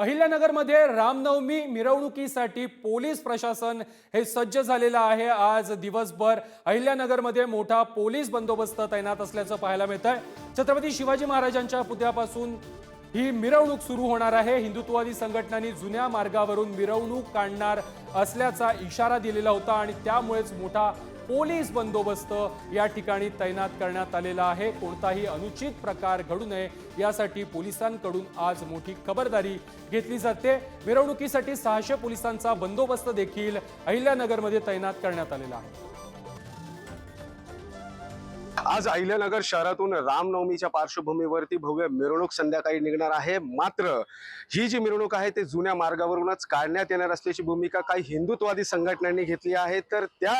अहिल्यानगरमध्ये Ramnavami मिरवणुकीसाठी police प्रशासन हे सज्ज झालेलं आहे. आज दिवसभर अहिल्यानगरमध्ये मोठा पोलीस बंदोबस्त तैनात असल्याचं पाहायला मिळत आहे छत्रपती शिवाजी महाराजांच्या पुतळ्यापासून ही मिरवणूक सुरू होणार आहे. हिंदुत्ववादी संघटनांनी जुन्या मार्गावरून मिरवणूक काढणार असल्याचा इशारा दिलेला होता आणि त्यामुळेच मोठा पोलीस बंदोबस्त या ठिकाणी तैनात करण्यात आलेला आहे. कोणताही अनुचित प्रकार घडू नये यासाठी पोलिसांकडून आज मोठी खबरदारी घेतली जाते. मिरवणुकीसाठी सहाशे पोलिसांचा बंदोबस्त देखील अहिल्यानगरमध्ये तैनात करण्यात आलेला आहे. आज अहिल्यानगर शहरातून रामनवमीच्या पार्श्वभूमीवरती भव्य मिरवणूक संध्याकाळी निघणार आहे. मात्र ही जी मिरवणूक आहे ते जुन्या मार्गावरूनच काढण्यात येणार असल्याची भूमिका काही हिंदुत्ववादी संघटनांनी घेतली आहे. तर त्या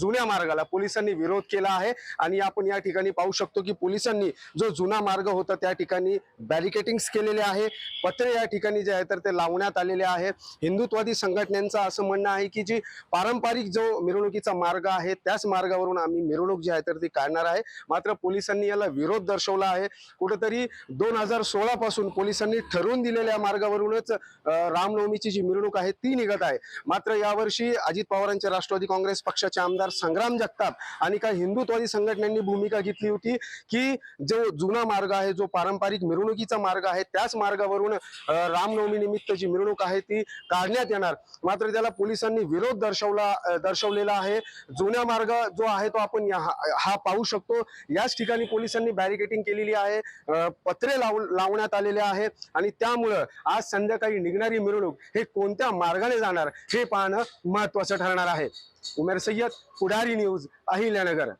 जुन्या मार्गाला पोलिसांनी विरोध केला आहे. आणि आपण या ठिकाणी पाहू शकतो की पोलिसांनी जो जुना मार्ग होता त्या ठिकाणी बॅरिकेटिंग्स केलेले आहे. पत्रे या ठिकाणी जे आहे तर ते लावण्यात आलेले आहे. हिंदुत्ववादी संघटनांचं असं म्हणणं आहे की जी पारंपरिक जो मिरवणुकीचा मार्ग आहे त्याच मार्गावरून आम्ही मिरवणूक जी आहे तर ती काढणार आहे. मात्र पोलिसांनी याला विरोध दर्शवला आहे. कुठंतरी दोन हजार सोळा पासून पोलिसांनी ठरवून दिलेल्या मार्गावरूनच रामनवमीची जी मिरवणूक आहे ती निघत आहे. मात्र यावर्षी अजित पवारांचे राष्ट्रवादी काँग्रेस पक्षाचे आमदार संग्राम जगताप आणि काही हिंदुत्वादी संघटनांनी भूमिका घेतली होती की जो जुना मार्ग आहे जो पारंपरिक मिरवणुकीचा मार्ग आहे त्याच मार्गावरून रामनवमी निमित्त जी मिरवणूक आहे ती काढण्यात येणार. मात्र त्याला पोलिसांनी विरोध दर्शवला दर्शवलेला आहे. जुन्या मार्ग जो आहे तो आपण हा पाहू शकतो. याच ठिकाणी पोलिसांनी बॅरिकेटिंग केलेली आहे. पत्रे लाव लावण्यात आलेले आहे आणि त्यामुळं आज संध्याकाळी निघणारी मिरवणूक हे कोणत्या मार्गाने जाणार हे पाहणं महत्वाचं ठरणार आहे. उमेर सय्यद पुढारी न्यूज अहिल्यानगर.